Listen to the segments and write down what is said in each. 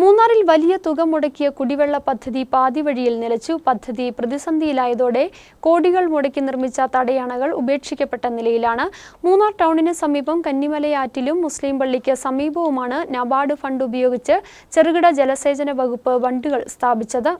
മൂന്നാറിൽ വലിയ തുക മുടക്കിയ കുടിവെള്ള പദ്ധതി പാതിവഴിയിൽ നിലച്ചു. പദ്ധതി പ്രതിസന്ധിയിലായതോടെ കോടികൾ മുടക്കി നിർമ്മിച്ച തടയണകൾ ഉപേക്ഷിക്കപ്പെട്ട നിലയിലാണ്. മൂന്നാർ ടൗണിന് സമീപം കന്നിമലയാറ്റിലും മുസ്ലിം പള്ളിക്ക് സമീപവുമാണ് നബാർഡ് ഫണ്ട് ഉപയോഗിച്ച് ചെറുകിട ജലസേചന വകുപ്പ് ബണ്ടുകൾ സ്ഥാപിച്ചത്.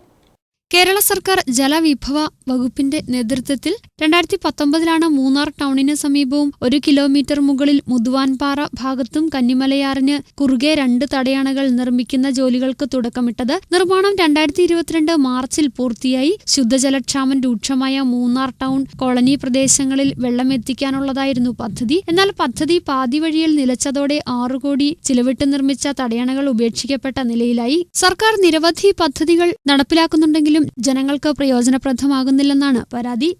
കേരള സർക്കാർ ജലവിഭവ വകുപ്പിന്റെ നേതൃത്വത്തിൽ രണ്ടായിരത്തി പത്തൊമ്പതിലാണ് മൂന്നാർ ടൗണിന് സമീപവും ഒരു കിലോമീറ്റർ മുകളിൽ മുതുവാൻപാറ ഭാഗത്തും കന്നിമലയാറിന് കുറുകെ രണ്ട് തടയണകൾ നിർമ്മിക്കുന്ന ജോലികൾക്ക് തുടക്കമിട്ടത്. നിർമ്മാണം രണ്ടായിരത്തി ഇരുപത്തിരണ്ട് മാർച്ചിൽ പൂർത്തിയായി. ശുദ്ധജലക്ഷാമം രൂക്ഷമായ മൂന്നാർ ടൗൺ കോളനി പ്രദേശങ്ങളിൽ വെള്ളം എത്തിക്കാനുള്ളതായിരുന്നു പദ്ധതി. എന്നാൽ പദ്ധതി പാതി വഴിയിൽ നിലച്ചതോടെ ആറു കോടി ചിലവിട്ട് നിർമ്മിച്ച തടയണകൾ ഉപേക്ഷിക്കപ്പെട്ട നിലയിലായി. സർക്കാർ നിരവധി പദ്ധതികൾ നടപ്പിലാക്കുന്നുണ്ടെങ്കിലും ജനങ്ങൾക്ക് പ്രയോജനപ്രദമാകുന്നില്ലെന്നാണ് പരാതി.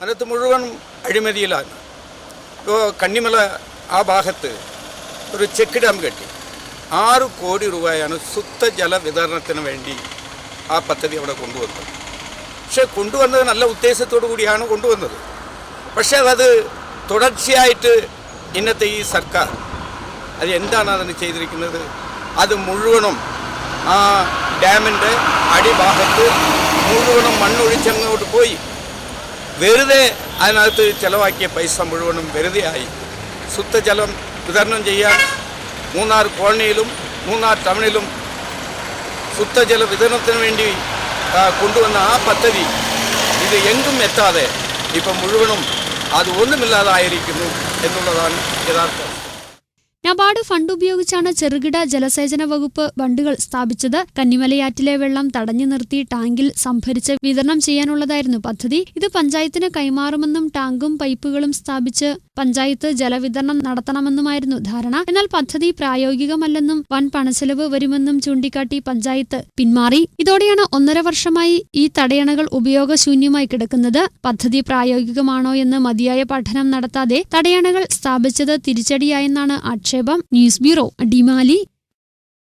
അതിനകത്ത് മുഴുവൻ അഴിമതിയിലാണ്. ഇപ്പോൾ കണ്ണിമല ആ ഭാഗത്ത് ഒരു ചെക്ക് ഡാം കെട്ടി. ആറ് കോടി രൂപയാണ് ശുദ്ധജല വിതരണത്തിന് വേണ്ടി ആ പദ്ധതി അവിടെ കൊണ്ടുവന്നത്. പക്ഷെ കൊണ്ടുവന്നത് നല്ല ഉദ്ദേശത്തോടു കൂടിയാണ് കൊണ്ടുവന്നത്. പക്ഷേ അത് തുടർച്ചയായിട്ട് ഇന്നത്തെ ഈ സർക്കാർ അത് എന്താണ് അതിന് ചെയ്തിരിക്കുന്നത്? അത് മുഴുവനും ആ ഡാമിന്റെ അടിഭാഗത്ത് മുഴുവനും മണ്ണൊഴിച്ചങ്ങോട്ട് പോയി. വെറുതെ അതിനകത്ത് ചിലവാക്കിയ പൈസ മുഴുവനും വെറുതെയായി. ശുദ്ധജലം വിതരണം ചെയ്യാൻ മൂന്നാർ കോളനിയിലും മൂന്നാർ ടൗണിലും ശുദ്ധജല വിതരണത്തിന് വേണ്ടി കൊണ്ടുവന്ന ആ പദ്ധതി ഇത് എങ്കും എത്താതെ ഇപ്പം മുഴുവനും അത് ഒന്നുമില്ലാതായിരിക്കുന്നു എന്നുള്ളതാണ് യഥാർത്ഥം നബാർഡ് ഫണ്ട് ഉപയോഗിച്ചാണ് ചെറുകിട ജലസേചന വകുപ്പ് ബണ്ടുകൾ സ്ഥാപിച്ചത്. കന്നിമലയാറ്റിലെ വെള്ളം തടഞ്ഞു നിർത്തി ടാങ്കിൽ സംഭരിച്ച് വിതരണം ചെയ്യാനുള്ളതായിരുന്നു പദ്ധതി. ഇത് പഞ്ചായത്തിന് കൈമാറുമെന്നും ടാങ്കും പൈപ്പുകളും സ്ഥാപിച്ച് പഞ്ചായത്ത് ജലവിതരണം നടത്തണമെന്നുമായിരുന്നു ധാരണ. എന്നാൽ പദ്ധതി പ്രായോഗികമല്ലെന്നും വൻ പണച്ചെലവ് വരുമെന്നും ചൂണ്ടിക്കാട്ടി പഞ്ചായത്ത് പിന്മാറി. ഇതോടെയാണ് ഒന്നര വർഷമായി ഈ തടയണകൾ ഉപയോഗശൂന്യമായി കിടക്കുന്നത്. പദ്ധതി പ്രായോഗികമാണോ എന്ന് മതിയായ പഠനം നടത്താതെ തടയണകൾ സ്ഥാപിച്ചത് തിരിച്ചടിയായെന്നാണ് ആക്ഷേപം. News bureau Adimali.